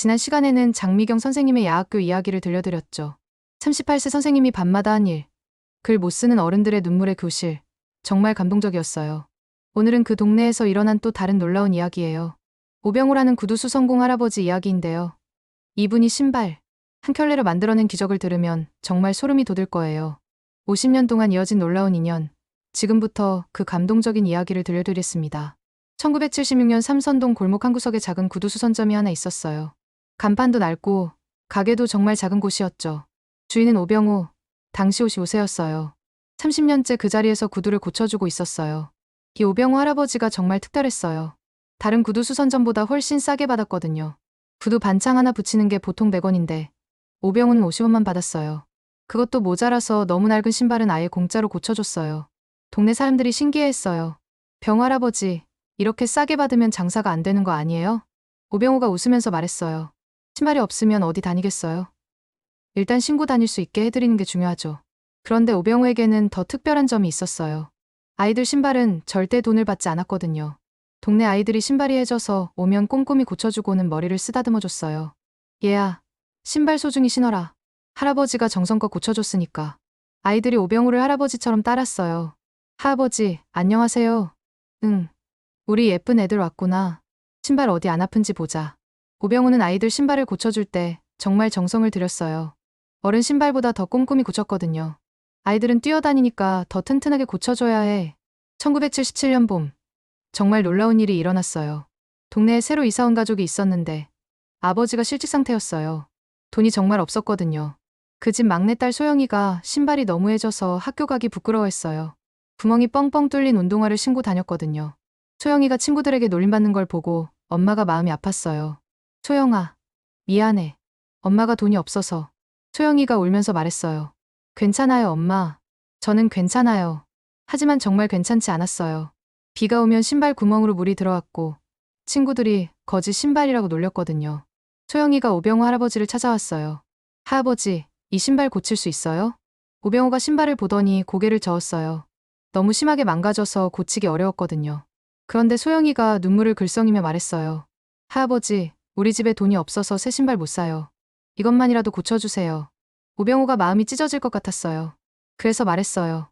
지난 시간에는 장미경 선생님의 야학교 이야기를 들려드렸죠. 38세 선생님이 밤마다 한 일. 글 못 쓰는 어른들의 눈물의 교실. 정말 감동적이었어요. 오늘은 그 동네에서 일어난 또 다른 놀라운 이야기예요. 오병우라는 구두수 성공 할아버지 이야기인데요. 이분이 신발, 한 켤레로 만들어낸 기적을 들으면 정말 소름이 돋을 거예요. 50년 동안 이어진 놀라운 인연. 지금부터 그 감동적인 이야기를 들려드리겠습니다. 1976년 삼선동 골목 한 구석에 작은 구두수 선점이 하나 있었어요. 간판도 낡고 가게도 정말 작은 곳이었죠. 주인은 오병우, 당시 옷이 요새였어요. 30년째 그 자리에서 구두를 고쳐주고 있었어요. 이 오병우 할아버지가 정말 특별했어요. 다른 구두 수선점보다 훨씬 싸게 받았거든요. 구두 반창 하나 붙이는 게 보통 100원인데 오병우는 50원만 받았어요. 그것도 모자라서 너무 낡은 신발은 아예 공짜로 고쳐줬어요. 동네 사람들이 신기해했어요. 병 할아버지, 이렇게 싸게 받으면 장사가 안 되는 거 아니에요? 오병우가 웃으면서 말했어요. 신발이 없으면 어디 다니겠어요? 일단 신고 다닐 수 있게 해드리는 게 중요하죠. 그런데 오병우에게는 더 특별한 점이 있었어요. 아이들 신발은 절대 돈을 받지 않았거든요. 동네 아이들이 신발이 해져서 오면 꼼꼼히 고쳐주고는 머리를 쓰다듬어 줬어요. 얘야, 신발 소중히 신어라. 할아버지가 정성껏 고쳐줬으니까. 아이들이 오병우를 할아버지처럼 따랐어요. 할아버지, 안녕하세요. 응. 우리 예쁜 애들 왔구나. 신발 어디 안 아픈지 보자. 오병우는 아이들 신발을 고쳐줄 때 정말 정성을 들였어요. 어른 신발보다 더 꼼꼼히 고쳤거든요. 아이들은 뛰어다니니까 더 튼튼하게 고쳐줘야 해. 1977년 봄. 정말 놀라운 일이 일어났어요. 동네에 새로 이사 온 가족이 있었는데 아버지가 실직 상태였어요. 돈이 정말 없었거든요. 그 집 막내딸 소영이가 신발이 너무해져서 학교 가기 부끄러워했어요. 구멍이 뻥뻥 뚫린 운동화를 신고 다녔거든요. 소영이가 친구들에게 놀림받는 걸 보고 엄마가 마음이 아팠어요. 소영아, 미안해. 엄마가 돈이 없어서. 소영이가 울면서 말했어요. 괜찮아요, 엄마. 저는 괜찮아요. 하지만 정말 괜찮지 않았어요. 비가 오면 신발 구멍으로 물이 들어왔고 친구들이 거짓 신발이라고 놀렸거든요. 소영이가 오병우 할아버지를 찾아왔어요. 할아버지, 이 신발 고칠 수 있어요? 오병우가 신발을 보더니 고개를 저었어요. 너무 심하게 망가져서 고치기 어려웠거든요. 그런데 소영이가 눈물을 글썽이며 말했어요. 할아버지, 우리 집에 돈이 없어서 새 신발 못 사요. 이것만이라도 고쳐주세요. 오병우가 마음이 찢어질 것 같았어요. 그래서 말했어요.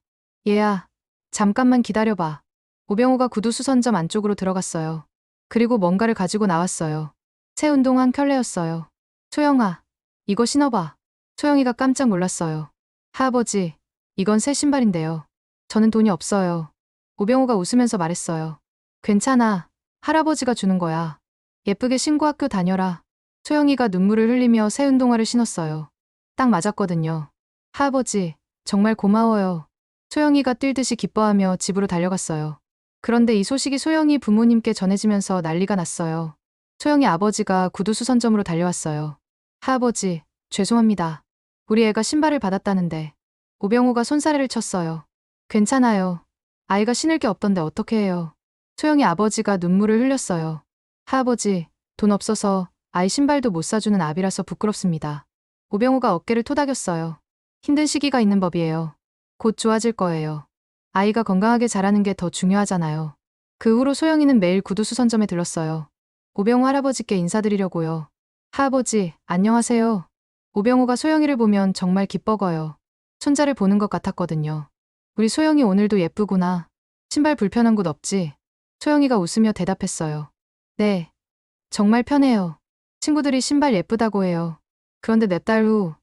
얘야, 잠깐만 기다려봐. 오병우가 구두 수선점 안쪽으로 들어갔어요. 그리고 뭔가를 가지고 나왔어요. 새 운동 한 켤레였어요. 소영아, 이거 신어봐. 소영이가 깜짝 놀랐어요. 할아버지, 이건 새 신발인데요. 저는 돈이 없어요. 오병우가 웃으면서 말했어요. 괜찮아. 할아버지가 주는 거야. 예쁘게 신고 학교 다녀라. 소영이가 눈물을 흘리며 새 운동화를 신었어요. 딱 맞았거든요. 할아버지, 정말 고마워요. 소영이가 뛸 듯이 기뻐하며 집으로 달려갔어요. 그런데 이 소식이 소영이 부모님께 전해지면서 난리가 났어요. 소영이 아버지가 구두 수선점으로 달려왔어요. 할아버지, 죄송합니다. 우리 애가 신발을 받았다는데. 오병우가 손사래를 쳤어요. 괜찮아요. 아이가 신을 게 없던데 어떻게 해요. 소영이 아버지가 눈물을 흘렸어요. 할아버지, 돈 없어서 아이 신발도 못 사주는 아비라서 부끄럽습니다. 오병우가 어깨를 토닥였어요. 힘든 시기가 있는 법이에요. 곧 좋아질 거예요. 아이가 건강하게 자라는 게 더 중요하잖아요. 그 후로 소영이는 매일 구두 수선점에 들렀어요. 오병우 할아버지께 인사드리려고요. 할아버지, 안녕하세요. 오병우가 소영이를 보면 정말 기뻐거요. 손자를 보는 것 같았거든요. 우리 소영이 오늘도 예쁘구나. 신발 불편한 곳 없지? 소영이가 웃으며 대답했어요. 네. 정말 편해요. 친구들이 신발 예쁘다고 해요. 그런데 몇 달 후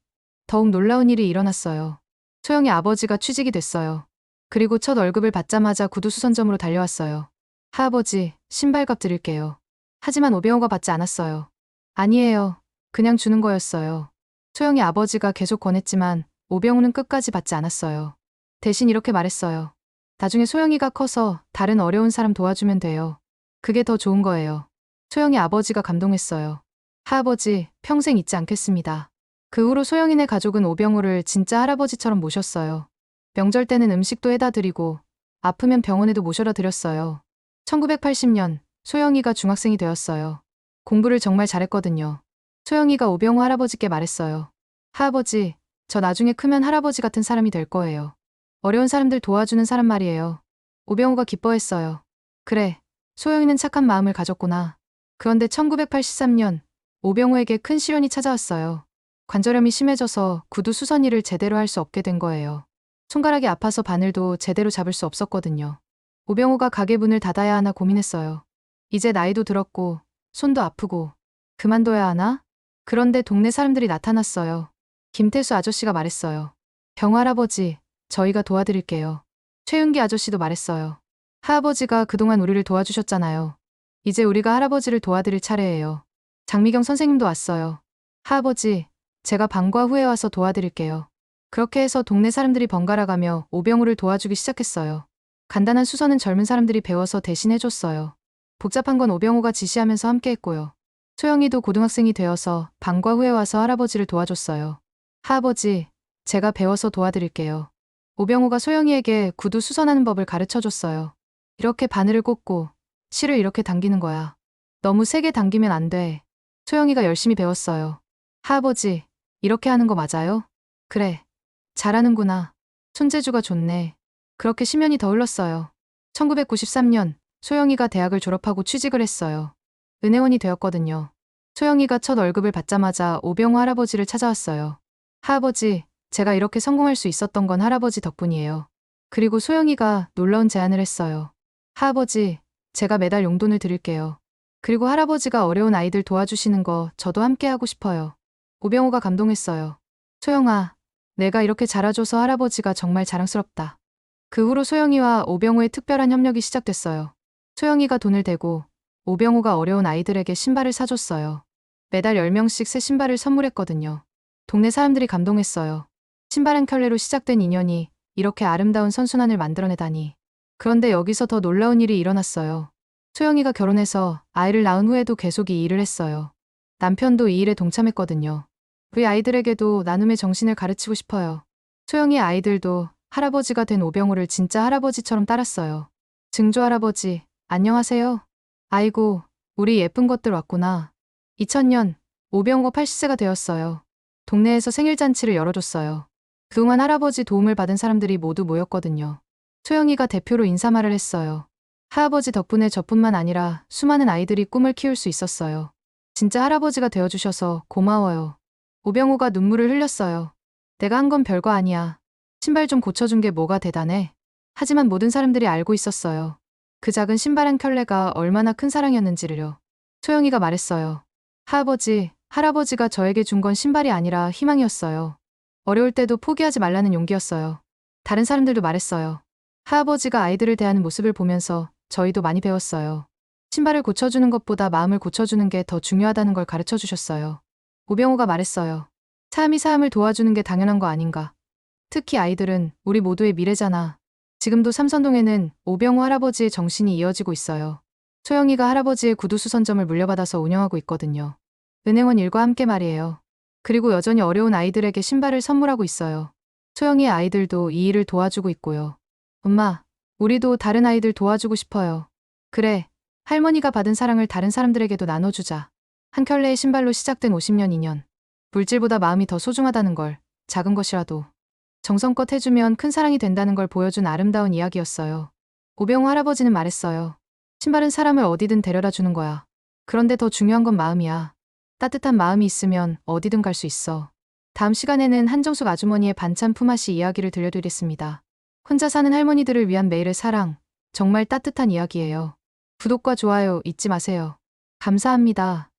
더욱 놀라운 일이 일어났어요. 소영이 아버지가 취직이 됐어요. 그리고 첫 월급을 받자마자 구두 수선점으로 달려왔어요. 할아버지, 신발값 드릴게요. 하지만 오병호가 받지 않았어요. 아니에요. 그냥 주는 거였어요. 소영이 아버지가 계속 권했지만 오병우는 끝까지 받지 않았어요. 대신 이렇게 말했어요. 나중에 소영이가 커서 다른 어려운 사람 도와주면 돼요. 그게 더 좋은 거예요. 소영이 아버지가 감동했어요. 할아버지, 평생 잊지 않겠습니다. 그 후로 소영이네 가족은 오병우를 진짜 할아버지처럼 모셨어요. 명절 때는 음식도 해다 드리고 아프면 병원에도 모셔다 드렸어요. 1980년 소영이가 중학생이 되었어요. 공부를 정말 잘했거든요. 소영이가 오병우 할아버지께 말했어요. 할아버지, 저 나중에 크면 할아버지 같은 사람이 될 거예요. 어려운 사람들 도와주는 사람 말이에요. 오병우가 기뻐했어요. 그래, 소영이는 착한 마음을 가졌구나. 그런데 1983년 오병우에게 큰 시련이 찾아왔어요. 관절염이 심해져서 구두 수선일을 제대로 할 수 없게 된 거예요. 손가락이 아파서 바늘도 제대로 잡을 수 없었거든요. 오병우가 가게 문을 닫아야 하나 고민했어요. 이제 나이도 들었고 손도 아프고 그만둬야 하나? 그런데 동네 사람들이 나타났어요. 김태수 아저씨가 말했어요. 병 할아버지, 저희가 도와드릴게요. 최윤기 아저씨도 말했어요. 할아버지가 그동안 우리를 도와주셨잖아요. 이제 우리가 할아버지를 도와드릴 차례예요. 장미경 선생님도 왔어요. 할아버지, 제가 방과 후에 와서 도와드릴게요. 그렇게 해서 동네 사람들이 번갈아 가며 오병우를 도와주기 시작했어요. 간단한 수선은 젊은 사람들이 배워서 대신 해줬어요. 복잡한 건 오병우가 지시하면서 함께 했고요. 소영이도 고등학생이 되어서 방과 후에 와서 할아버지를 도와줬어요. 할아버지, 제가 배워서 도와드릴게요. 오병우가 소영이에게 구두 수선하는 법을 가르쳐 줬어요. 이렇게 바늘을 꽂고 실을 이렇게 당기는 거야. 너무 세게 당기면 안 돼. 소영이가 열심히 배웠어요. 할아버지, 이렇게 하는 거 맞아요? 그래. 잘하는구나. 손재주가 좋네. 그렇게 10년이 더 흘렀어요. 1993년 소영이가 대학을 졸업하고 취직을 했어요. 은혜원이 되었거든요. 소영이가 첫 월급을 받자마자 오병우 할아버지를 찾아왔어요. 할아버지, 제가 이렇게 성공할 수 있었던 건 할아버지 덕분이에요. 그리고 소영이가 놀라운 제안을 했어요. 할아버지, 제가 매달 용돈을 드릴게요. 그리고 할아버지가 어려운 아이들 도와주시는 거 저도 함께 하고 싶어요. 오병우가 감동했어요. 소영아, 내가 이렇게 잘해줘서 할아버지가 정말 자랑스럽다. 그 후로 소영이와 오병우의 특별한 협력이 시작됐어요. 소영이가 돈을 대고 오병우가 어려운 아이들에게 신발을 사줬어요. 매달 10명씩 새 신발을 선물했거든요. 동네 사람들이 감동했어요. 신발 한 켤레로 시작된 인연이 이렇게 아름다운 선순환을 만들어내다니. 그런데 여기서 더 놀라운 일이 일어났어요. 소영이가 결혼해서 아이를 낳은 후에도 계속 이 일을 했어요. 남편도 이 일에 동참했거든요. 우리 아이들에게도 나눔의 정신을 가르치고 싶어요. 소영이 아이들도 할아버지가 된 오병우를 진짜 할아버지처럼 따랐어요. 증조 할아버지, 안녕하세요. 아이고, 우리 예쁜 것들 왔구나. 2000년, 오병우가 80세가 되었어요. 동네에서 생일잔치를 열어줬어요. 그동안 할아버지 도움을 받은 사람들이 모두 모였거든요. 소영이가 대표로 인사말을 했어요. 할아버지 덕분에 저뿐만 아니라 수많은 아이들이 꿈을 키울 수 있었어요. 진짜 할아버지가 되어주셔서 고마워요. 오병우가 눈물을 흘렸어요. 내가 한 건 별거 아니야. 신발 좀 고쳐준 게 뭐가 대단해. 하지만 모든 사람들이 알고 있었어요. 그 작은 신발 한 켤레가 얼마나 큰 사랑이었는지를요. 소영이가 말했어요. 할아버지, 할아버지가 저에게 준 건 신발이 아니라 희망이었어요. 어려울 때도 포기하지 말라는 용기였어요. 다른 사람들도 말했어요. 할아버지가 아이들을 대하는 모습을 보면서 저희도 많이 배웠어요. 신발을 고쳐주는 것보다 마음을 고쳐주는 게 더 중요하다는 걸 가르쳐 주셨어요. 오병우가 말했어요. 사람이 사람을 도와주는 게 당연한 거 아닌가. 특히 아이들은 우리 모두의 미래잖아. 지금도 삼선동에는 오병우 할아버지의 정신이 이어지고 있어요. 소영이가 할아버지의 구두 수선점을 물려받아서 운영하고 있거든요. 은행원 일과 함께 말이에요. 그리고 여전히 어려운 아이들에게 신발을 선물하고 있어요. 소영이의 아이들도 이 일을 도와주고 있고요. 엄마, 우리도 다른 아이들 도와주고 싶어요. 그래, 할머니가 받은 사랑을 다른 사람들에게도 나눠주자. 한 켤레의 신발로 시작된 50년 인연. 물질보다 마음이 더 소중하다는 걸, 작은 것이라도. 정성껏 해주면 큰 사랑이 된다는 걸 보여준 아름다운 이야기였어요. 오병우 할아버지는 말했어요. 신발은 사람을 어디든 데려다 주는 거야. 그런데 더 중요한 건 마음이야. 따뜻한 마음이 있으면 어디든 갈 수 있어. 다음 시간에는 한정숙 아주머니의 반찬 품앗이 이야기를 들려드리겠습니다. 혼자 사는 할머니들을 위한 매일의 사랑. 정말 따뜻한 이야기예요. 구독과 좋아요 잊지 마세요. 감사합니다.